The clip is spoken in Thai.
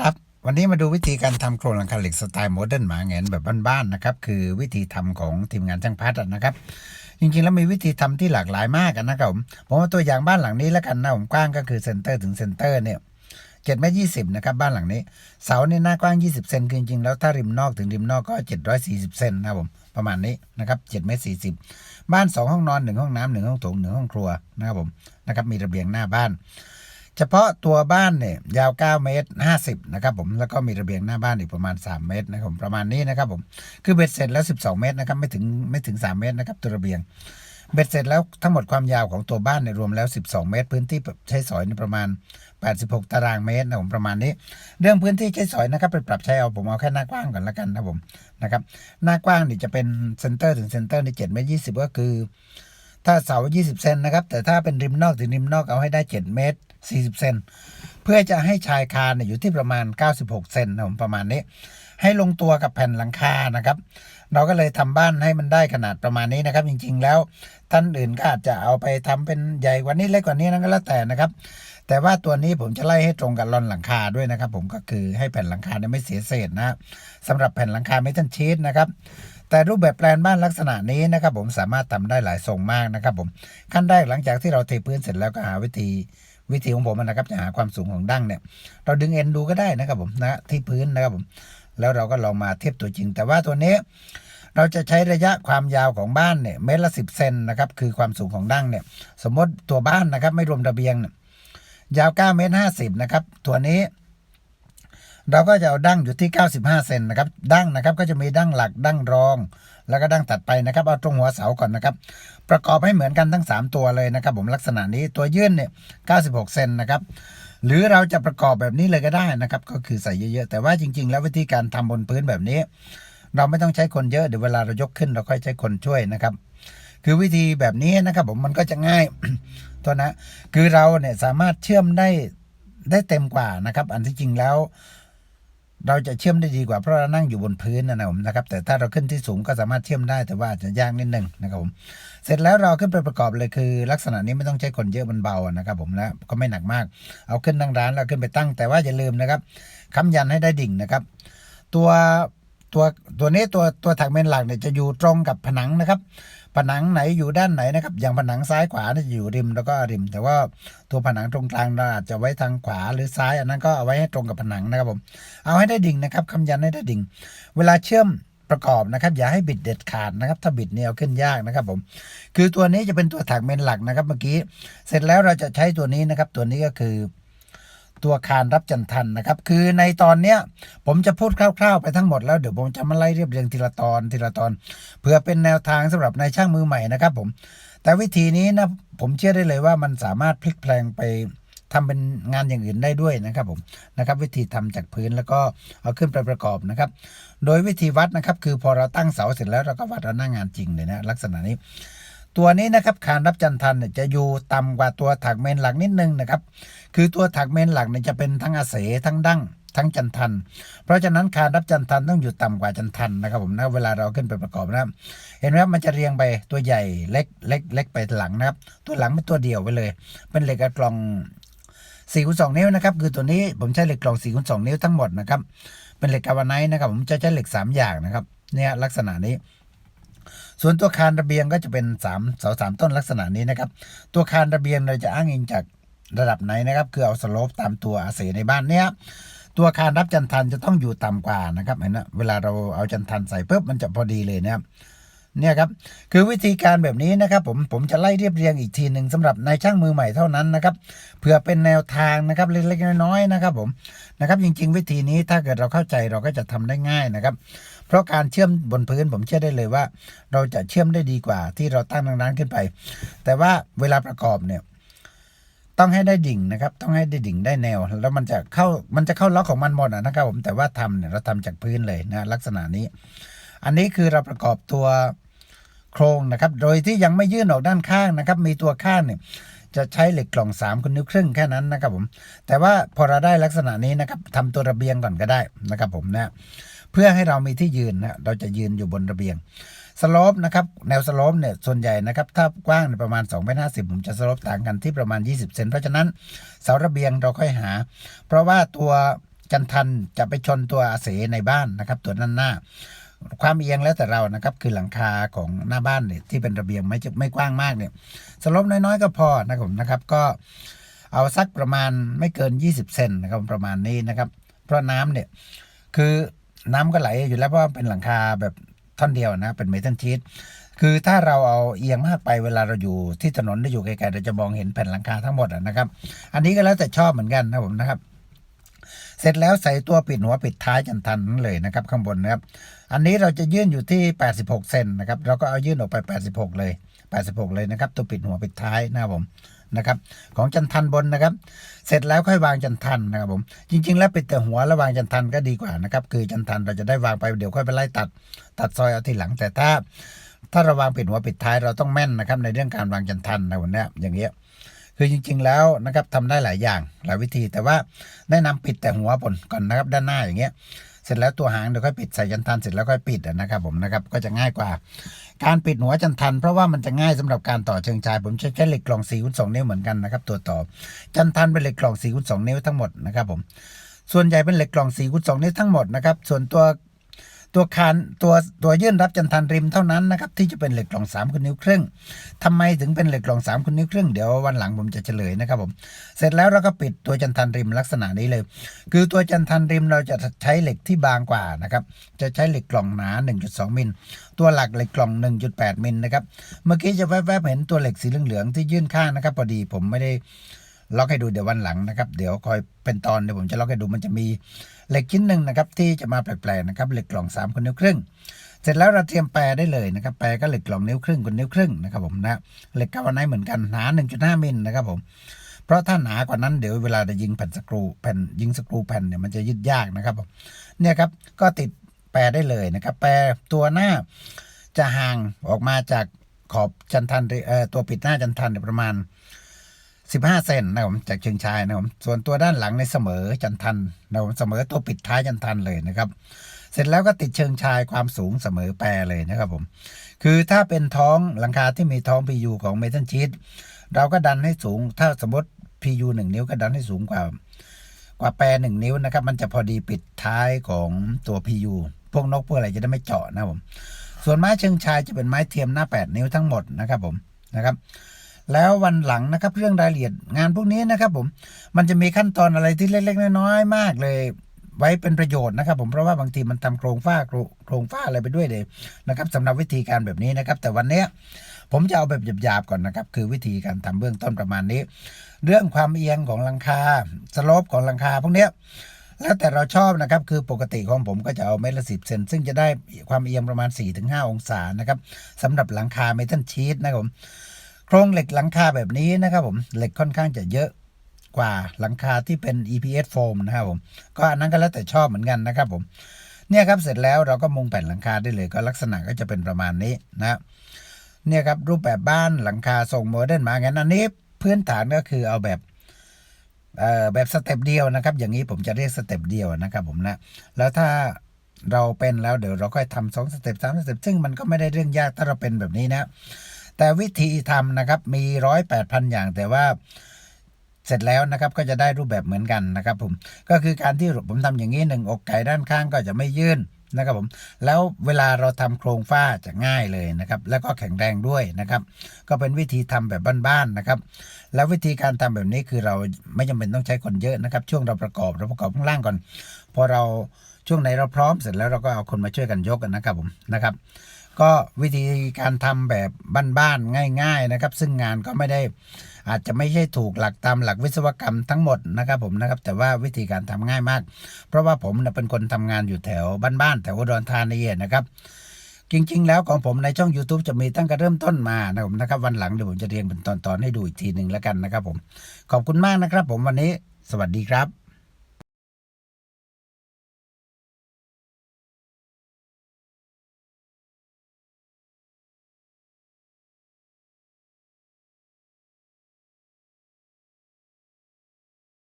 ครับ วันนี้มาดูวิธีการทำโครงหลังคาเหล็กสไตล์โมเดิร์นหมาแหงนแบบบ้านๆนะครับ คือวิธีทำของทีมงานช่างพัดนะครับ จริงๆ แล้วมีวิธีทำที่หลากหลายมากนะครับผมผมว่าตัวอย่างบ้านหลังนี้แล้วกันนะผมกว้างก็คือเซนเตอร์ถึงเซนเตอร์เนี่ยเจ็ดเมตรยี่สิบนะครับบ้านหลังนี้ เสาเนี่ยหน้ากว้าง20เซนคือจริงๆ แล้วถ้าริมนอกถึงริมนอกก็740เซนนะครับผมประมาณนี้นะครับ7เมตร40บ้าน2ห้องนอน1ห้องน้ำหนึ่งห้องโถงหนึ่งห้องครัวนะครับผมนะครับมีระเบียงหน้าบ้าน เฉพาะตัวบ้านเนี่ยยาว 9 เมตร 50 นะครับผม แล้วก็มีระเบียงหน้าบ้านอีกประมาณ 3 เมตรนะครับผมประมาณนี้นะครับผม คือเบ็ดเสร็จแล้ว 12 เมตรนะครับไม่ถึงไม่ถึง 3 เมตรนะครับตัวระเบียง เบ็ดเสร็จแล้วทั้งหมดความยาวของตัวบ้านเนี่ยรวมแล้ว 12 เมตร พื้นที่ใช้สอยเนี่ประมาณ 86 ตารางเมตรนะผมประมาณนี้ เรื่องพื้นที่ใช้สอยนะครับไปปรับใช้เอาผมเอาแค่หน้ากว้างก่อนละกันนะผมนะครับหน้ากว้างนี่จะเป็นเซนเตอร์ถึงเซนเตอร์ใน7เมตร20 ก็คือ ถ้าเสา 20 เซนนะครับ แต่ถ้าเป็นริมนอกถึงริมนอกเอาให้ได้ 7 เมตร 40 เซนเพื่อจะให้ชายคาเนี่ยอยู่ที่ประมาณ 96 เซนนะผมประมาณนี้ ให้ลงตัวกับแผ่นหลังคานะครับ เราก็เลยทำบ้านให้มันได้ขนาดประมาณนี้นะครับ จริงๆแล้วท่านอื่นก็อาจจะเอาไปทำเป็นใหญ่กว่านี้เล็กกว่านี้นั่นก็แล้วแต่นะครับ แต่ว่าตัวนี้ผมจะไล่ให้ตรงกับรอนหลังคาด้วยนะครับ ผมก็คือให้แผ่นหลังคาเนี่ยไม่เสียเศษนะสำหรับแผ่นหลังคาเมทัลชีตนะครับแต่รูปแบบแปลนบ้านลักษณะนี้นะครับ ผมสามารถทำได้หลายทรงมากนะครับ ผมขั้นแรกหลังจากที่เราเทพื้นเสร็จแล้วก็หาวิธีวิธีของผมนะครับจะหาความสูงของดั้งเนี่ย เราดึงเอ็นดูก็ได้นะครับผมนะที่พื้นนะครับผมแล้วเราก็ลองมาเทียบตัวจริง แต่ว่าตัวนี้ เราจะใช้ระยะความยาวของบ้านเนี่ยเมตรละสิบเซนนะครับคือความสูงของดั้งเนี่ย สมมติตัวบ้านนะครับไม่รวมระเบียงเนี่ย ยาว9เมตร50นะครับตัวนี้ เราก็จะเอาดั้งอยู่ที่ 95 เซนนะครับดั้งนะครับก็จะมีดั้งหลักดั้งรอง แล้วก็ดั้งตัดไปนะครับ เอาตรงหัวเสาก่อนนะครับ ประกอบให้เหมือนกันทั้ง 3 ตัวเลยนะครับ ผมลักษณะนี้ตัวยื่นเนี่ย96 เซนนะครับหรือเราจะประกอบแบบนี้เลยก็ได้นะครับ ก็คือใส่เยอะๆ แต่ว่าจริง ๆ แล้ววิธีการทำบนพื้นแบบนี้ เราไม่ต้องใช้คนเยอะเดี๋ยวเวลาเรายกขึ้นเราค่อยใช้คนช่วยนะครับ คือวิธีแบบนี้นะครับผมมันก็จะง่ายตัวนะ คือเราเนี่ยสามารถเชื่อมได้ได้เต็มกว่านะครับ อันที่จริงแล้ว เราจะเชื่อมได้ดีกว่าเพราะเรานั่งอยู่บนพื้นนะผมนะครับ แต่ถ้าเราขึ้นที่สูงก็สามารถเชื่อมได้แต่ว่าอาจจะยากนิดนึงนะครับผมเสร็จแล้วเราขึ้นไปประกอบเลยคือ ลักษณะนี้ไม่ต้องใช้คนเยอะมันเบานะครับผมนะก็ไม่หนักมาก เอาขึ้นนั่งร้านแล้วขึ้นไปตั้ง แต่ว่าอย่าลืมนะครับค้ำยันให้ได้ดิ่งนะครับ ตัวตัวตัวนี้ตัวตัวถักเมนหลักเนี่ยจะอยู่ตรงกับผนังนะครับ ผนังไหนอยู่ด้านไหนนะครับ อย่างผนังซ้ายขวาเนี่ยจะอยู่ริมแล้วก็ริม แต่ว่าตัวผนังตรงกลางเราอาจจะไว้ทางขวาหรือซ้าย อันนั้นก็เอาไว้ให้ตรงกับผนังนะครับผมเอาให้ได้ดิ่งนะครับคำยันให้ได้ดิ่ง เวลาเชื่อมประกอบนะครับ อย่าให้บิดเด็ดขาดนะครับ ถ้าบิดเนี่ยเอาขึ้นยากนะครับผม คือตัวนี้จะเป็นตัวถักเมนหลักนะครับเมื่อกี้ เสร็จแล้วเราจะใช้ตัวนี้นะครับ ตัวนี้ก็คือ ตัวคานรับจันทันนะครับ คือในตอนเนี้ยผมจะพูดคร่าวๆไปทั้งหมดแล้วเดี๋ยวผมจะมาไล่เรียบเรียงทีละตอนทีละตอน เพื่อเป็นแนวทางสำหรับนายช่างมือใหม่นะครับผมแต่วิธีนี้นะผมเชื่อได้เลยว่ามันสามารถพลิกแปลงไปทำเป็นงานอย่างอื่นได้ด้วยนะครับผมนะครับวิธีทำจากพื้นแล้วก็เอาขึ้นไปประกอบนะครับ โดยวิธีวัดนะครับคือพอเราตั้งเสาเสร็จแล้วเราก็วัดเอาหน้างานจริงเลยนะลักษณะนี้ ตัวนี้นะครับคานรับจันทันจะอยู่ต่ำกว่าตัวถักเมนหลักนิดนึงนะครับ คือตัวถักเมนหลักเนี่ยจะเป็นทั้งอาเสทั้งดั้งทั้งจันทัน เพราะฉะนั้นคานรับจันทันต้องอยู่ต่ำกว่าจันทันนะครับผมนะเวลาเราขึ้นไปประกอบนะเห็นไหมครับมันจะเรียงไปตัวใหญ่เล็กเล็กเล็กไปหลังนะครับ ตัวหลังเป็นตัวเดียวไปเลย เป็นเหล็กกระกลอง4คูณ2นิ้วนะครับคือตัวนี้ผมใช้เหล็กกลอง4คูณ2นิ้วทั้งหมดนะครับเป็นเหล็กกาวไนท์นะครับผมจะใช้เหล็ก3อย่างนะครับเนี่ยลักษณะนี้ ส่วนตัวคานระเบียงก็จะเป็น3เสาสามต้นลักษณะนี้นะครับ ตัวคานระเบียงเราจะอ้างอิงจากระดับไหนนะครับ คือเอาสโลปตามตัวอาศัยในบ้านเนี้ยตัวคานรับจันทันจะต้องอยู่ต่ำกว่านะครับเห็นนะเวลาเราเอาจันทันใส่ปุ๊บมันจะพอดีเลยนะครับ เนี่ยครับคือวิธีการแบบนี้นะครับผมผมจะไล่เรียบเรียงอีกทีหนึ่งสำหรับนายช่างมือใหม่เท่านั้นนะครับเพื่อเป็นแนวทางนะครับเล็กๆน้อยๆนะครับผมนะครับจริง ๆ วิธีนี้ถ้าเกิดเราเข้าใจเราก็จะทำได้ง่ายนะครับ เพราะการเชื่อมบนพื้นผมเชื่อได้เลยว่า เราจะเชื่อมได้ดีกว่า ที่เราตั้งทางร้านขึ้นไป แต่ว่าเวลาประกอบเนี่ยต้องให้ได้ดิ่งนะครับ ต้องให้ได้ดิ่งได้แนว แล้วมันจะเข้ามันจะเข้าล็อกของมันหมดนะครับผมแต่ว่าทำเนี่ยเราทำจากพื้นเลยนะลักษณะนี้ อันนี้คือเราประกอบตัว โครงนะครับ โดยที่ยังไม่ยื่นออกด้านข้างนะครับ มีตัวข้างเนี่ยจะใช้เหล็กกล่อง3คนนิ้วครึ่งแค่นั้นนะครับผม แต่ว่าพอเราได้ลักษณะนี้นะครับทำตัวระเบียงก่อนก็ได้นะครับผมนะ เพื่อให้เรามีที่ยืนนะเราจะยืนอยู่บนระเบียงสโลปนะครับแนวสโลปเนี่ยส่วนใหญ่นะครับถ้ากว้างเนี่ยประมาณ2เมตร50ผมจะสโลปต่างกันที่ประมาณ 20 เซนเพราะฉะนั้นเสาระเบียงเราค่อยหา เพราะว่าตัวจันทันจะไปชนตัวอาเสในบ้านนะครับ ตัวด้านหน้า ความเอียงแล้วแต่เรานะครับ คือหลังคาของหน้าบ้านเนี่ยที่เป็นระเบียงไม่ไม่กว้างมากเนี่ยสลบน้อยๆ ก็พอนะครับผมนะครับ ก็เอาสักประมาณไม่เกิน 20 เซนนะครับประมาณนี้นะครับ เพราะน้ำเนี่ยคือน้ำก็ไหลอยู่แล้วเพราะเป็นหลังคาแบบท่อนเดียวนะเป็นเมทัลชีตคือถ้าเราเอาเอียงมากไปเวลาเราอยู่ที่ถนนได้อยู่ไกลๆเราจะมองเห็นแผ่นหลังคาทั้งหมดนะครับ อันนี้ก็แล้วแต่ชอบเหมือนกันนะผมนะครับ เสร็จแล้วใส่ตัวปิดหัวปิดท้ายจันทันนั่นเลยนะครับข้างบนนะครับ อันนี้เราจะยื่นอยู่ที่ 86 เซนนะครับเราก็เอายื่นออกไป 86 เลย 86 เลยนะครับ ตัวปิดหัวปิดท้ายนะครับผมนะครับของจันทันบนนะครับ เสร็จแล้วค่อยวางจันทันนะครับผมจริง ๆ แล้วปิดแต่หัวแล้ววางจันทันก็ดีกว่านะครับคือจันทันเราจะได้วางไปเดี๋ยวค่อยไปไล่ตัด ตัดซอยเอาทีหลังแต่ถ้า ถ้าเราวางปิดหัวปิดท้ายเราต้องแม่นนะครับในเรื่องการวางจันทันนะวันนี้อย่างเงี้ย คือจริง ๆ แล้วนะครับทำได้หลายอย่างหลายวิธี แต่ว่าแนะนำปิดแต่หัวบนก่อนนะครับด้านหน้าอย่างเงี้ยเสร็จแล้วตัวหางเดี๋ยวค่อยปิดใส่จันทันเสร็จแล้วค่อยปิดนะครับผมนะครับก็จะง่ายกว่า การปิดหัวจันทัน เพราะว่ามันจะง่ายสำหรับการต่อเชิงชาย ผมใช้แค่เหล็กกล่อง4คูณ2นิ้วเหมือนกันนะครับตัวต่อจันทันเป็นเหล็กกล่อง4คูณ2นิ้วทั้งหมดนะครับผมส่วนใหญ่เป็นเหล็กกล่อง4คูณ2นิ้วทั้งหมดนะครับส่วนตัว ตัวคานตัวตัวยื่นรับจันทันริมเท่านั้นนะครับที่จะเป็นเหล็กกล่อง3คูณนิ้วครึ่งทำไมถึงเป็นเหล็กกล่อง3คูณนิ้วครึ่งเดี๋ยววันหลังผมจะเฉลยนะครับผมเสร็จแล้วเราก็ปิดตัวจันทันริมลักษณะนี้เลย คือตัวจันทันริมเราจะใช้เหล็กที่บางกว่านะครับจะใช้เหล็กกล่องหนา 1.2มิลตัวหลักเหล็กกล่อง 1.8มิลนะครับเมื่อกี้จะแวบๆเห็นตัวเหล็กสีเหลืองๆที่ยื่นข้างนะครับพอดีผมไม่ได้ ล็อกให้ดูเดี๋ยววันหลังนะครับ เดี๋ยวคอยเป็นตอนเดี๋ยวผมจะล็อกให้ดูมันจะมีเหล็กชิ้นหนึ่งนะครับที่จะมาแปลกๆนะครับเหล็กกล่อง3คนนิ้วครึ่ง เสร็จแล้วเราเตรียมแปรได้เลยนะครับแปรก็เหล็กกล่องนิ้วครึ่งคนนิ้วครึ่งนะครับผมนะเหล็กกาวไนเหมือนกันหนา 1.5มิลนะครับผมเพราะถ้าหนากว่านั้นเดี๋ยวเวลาจะยิงแผ่นสกรูแผ่นยิงสกรูแผ่นเนี่ยมันจะยึดยากนะครับผมเนี่ยครับก็ติดแปรได้เลยนะครับ แปรตัวหน้าจะห่างออกมาจากขอบจันทันเอ่อตัวปิดหน้าจันทันเนี่ยประมาณ 15 เซนนะครับผมจากเชิงชายนะครับผมส่วนตัวด้านหลังในเสมอจันทันนะครับผมเสมอตัวปิดท้ายจันทันเลยนะครับ เสร็จแล้วก็ติดเชิงชายความสูงเสมอแปรเลยนะครับผมคือถ้าเป็นท้องหลังคาที่มีท้อง PU ของเมทัลชีตเราก็ดันให้สูง ถ้าสมมติ PU 1 นิ้วก็ดันให้สูงกว่ากว่าแปรหนึ่งนิ้วนะครับ มันจะพอดีปิดท้ายของตัว PU พวกนกพวกอะไรจะได้ไม่เจาะนะครับผมส่วนไม้เชิงชายจะเป็นไม้เทียมหน้า 8 นิ้วทั้งหมดนะครับผมนะครับ แล้ววันหลังนะครับเรื่องรายละเอียดงานพวกนี้นะครับผมมันจะมีขั้นตอนอะไรที่เล็กๆน้อยๆมากเลย ไว้เป็นประโยชน์นะครับ ผมเพราะว่าบางทีมันทำโครงฝ้าโครงโครงฝ้าอะไรไปด้วยเลยนะครับสำหรับวิธีการแบบนี้นะครับ แต่วันนี้ผมจะเอาแบบหยาบๆก่อนนะครับ คือวิธีการทำเบื้องต้นประมาณนี้ เรื่องความเอียงของหลังคาสโลปของหลังคาพวกเนี้ยแล้วแต่เราชอบนะครับ คือปกติของผมก็จะเอาเมตรละสิบเซนซึ่งจะได้ความเอียงประมาณ 4-5 องศานะครับสำหรับหลังคาเมทัลชีตนะครับผม โครงเหล็กหลังคาแบบนี้นะครับผมเหล็กค่อนข้างจะเยอะกว่าหลังคาที่เป็น EPS foam นะครับผมก็อันนั้นก็แล้วแต่ชอบเหมือนกันนะครับผมเนี่ยครับเสร็จแล้วเราก็มุงแผ่นหลังคาได้เลยก็ลักษณะก็จะเป็นประมาณนี้นะเนี่ยครับรูปแบบบ้านหลังคาทรงโมเดิร์นมางั้นอันนี้พื้นฐานก็คือเอาแบบเอ่อแบบสเต็ปเดียวนะครับ อย่างนี้ผมจะเรียกสเต็ปเดียวนะครับผมนะแล้วถ้าเราเป็นแล้วเดี๋ยวเราค่อยทำสองสเต็ปสามสเต็ปซึ่งมันก็ไม่ได้เรื่องยากถ้าเราเป็นแบบนี้นะ แต่วิธีทำนะครับมีร้อยแปดพันอย่างแต่ว่าเสร็จแล้วนะครับก็จะได้รูปแบบเหมือนกันนะครับผมก็คือการที่ผมทำอย่างนี้หนึ่งอกไก่ด้านข้างก็จะไม่ยื่นนะครับผมแล้วเวลาเราทำโครงฝ้าจะง่ายเลยนะครับ แล้วก็แข็งแรงด้วยนะครับ ก็เป็นวิธีทำแบบบ้านๆนะครับ แล้ววิธีการทำแบบนี้คือเราไม่จำเป็นต้องใช้คนเยอะนะครับ ช่วงเราประกอบเราประกอบข้างล่างก่อนพอเราช่วงไหนเราพร้อมเสร็จแล้วเราก็เอาคนมาช่วยกันยกกันนะครับผมนะครับ ก็วิธีการทำแบบบ้านๆง่าย ๆนะครับ ซึ่งงานก็ไม่ได้อาจจะไม่ใช่ถูกหลักตามหลักวิศวกรรมทั้งหมดนะครับผมนะครับ แต่ว่าวิธีการทำง่ายมาก เพราะว่าผมเป็นคนทำงานอยู่แถวบ้านๆแถวอุดรธานีนะครับจริงๆ แล้วของผมในช่อง YouTube จะมีตั้งแต่เริ่มต้นมานะครับนะครับ วันหลังเดี๋ยวผมจะเรียงเป็นตอนๆให้ดูอีกทีหนึ่งแล้วกันนะครับผมขอบคุณมากนะครับ ผมวันนี้ สวัสดีครับ